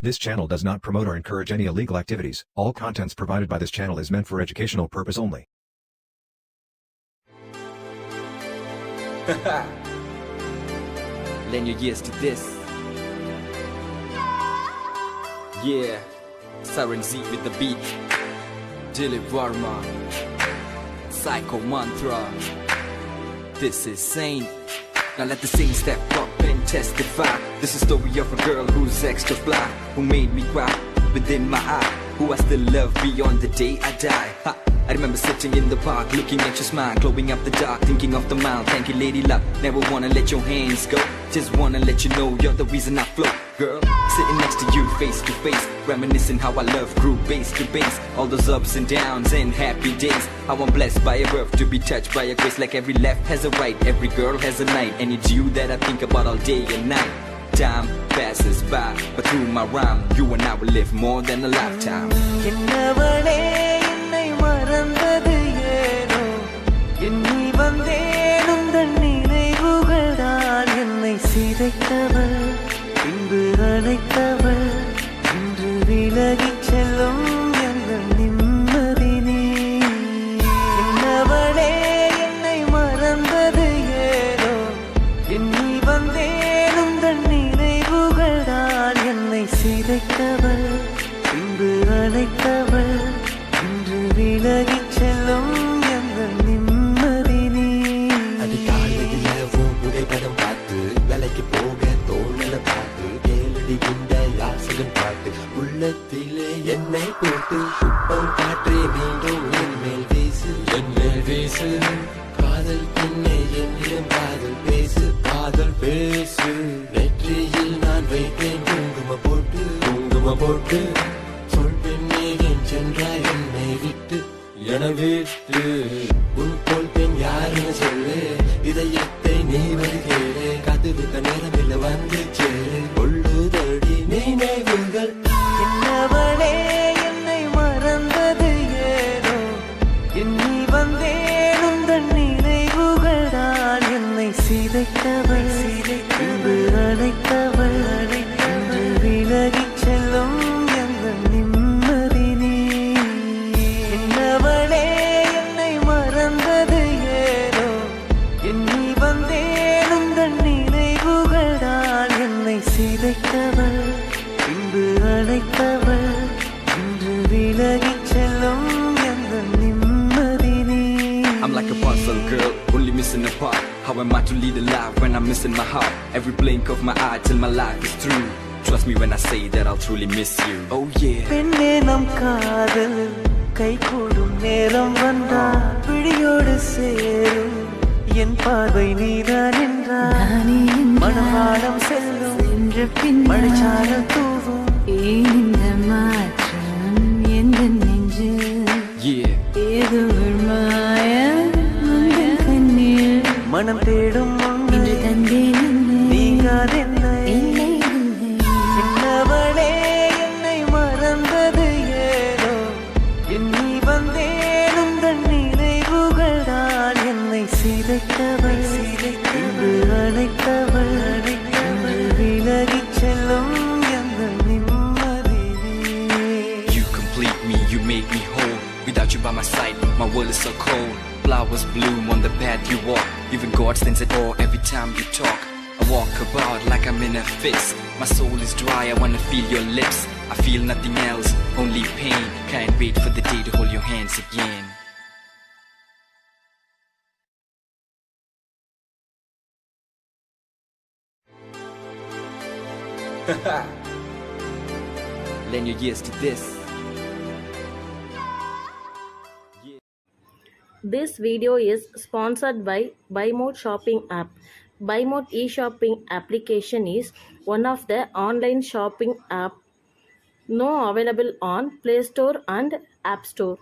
This channel does not promote or encourage any illegal activities. All contents provided by this channel is meant for educational purpose only. Lend your ears to this. Yeah, Siren Z with the beat. Dilip Varma. Psycho Mantra. This is Saint. Now let the saint step up and testify. This is the story of a girl who's extra fly, who made me cry within my eye, who I still love beyond the day I die. Ha. I remember sitting in the park, looking at your smile, glowing up the dark, thinking of the mile. Thank you, lady luck. Never wanna let your hands go. Just wanna let you know you're the reason I flow, girl. Sitting next to you, face to face, reminiscing how I love grew base to base. All those ups and downs and happy days. How I'm blessed by a birth to be touched by a grace. Like every left has a right, every girl has a night, and it's you that I think about all day and night. Time passes by, but through my rhyme, you and I will live more than a lifetime. பிறந்தது ஏனோ? எண்ணி வந்தேனும் உந்தன் நினைவுகள் தான் என்னை சிதைத்தவள் பின்பு அழைத்தவள் இன்று விலகிச் செல்லும் சிதைத்தவள் நிம்மதி அழைத்த பாட்டு உள்ளத்திலே என்னை போட்டு குப்பம் காற்றே மீண்டும் என் மேல் வீசு. என் மேல் வீசு. காதல் பெண்ணை என்னிடம் காதல் பேசு. காதல் பேசு. நெற்றியில் நான் வைத்தேன் குங்கும போட்டு. குங்கும போட்டு. சொல் பெண்ணே என் சென்றாய் என்னை விட்டு. என விட்டு. உன் போல் பெண் யாருன்னு சொல்லு. இதயத்தை என்னை சிதைத்தவள் அழைத்தவள் இன்று விலகிச் செல்லும் எங்கள் நிம்மதி நீ. என்னவளே என்னை மறந்தது ஏனோ எண்ணி வந்தேன் உந்தன் நினைவுகள் என்னை சிதைத்தவள் பின்பு அழைத்தவள் இன்று விலகி Puzzle girl, only missing a part. How am I to lead a life when I'm missing my heart? Every blink of my eye till my life is through. Trust me when I say that I'll truly miss you. Oh yeah. பெண்ணே நம் காதல் கை கூடும் நேரம் வந்தால் பிடியோடு சேரும் என் பார்வை நீதான் என்றால் மனவாடம் செல்லும் மழைச்சாரல் தூவும் ஏன் இந்த மாற்றம் மனம் தேடும் இன்று தந்தேன் என்னை. நீங்காதென்னை என்னவளே என்னை மறந்தது ஏனோ எண்ணி வந்தேன் உந்தன் நினைவுகள் தான் என்னை சிதைத்தவள் இன்று அழைத்தவள் இன்று விலகிச் செல்லும் you make me whole. Without you by my side, my world is so cold. Flowers bloom on the path you walk. Even God stands at awe every time you talk. I walk about like I'm in a fix. My soul is dry, I wanna feel your lips. I feel nothing else, only pain. Can't wait for the day to hold your hands again. Lend your ears to this. This video is sponsored by BuyMode shopping app. BuyMode e-shopping application is one of the online shopping app now available on Play Store and App Store.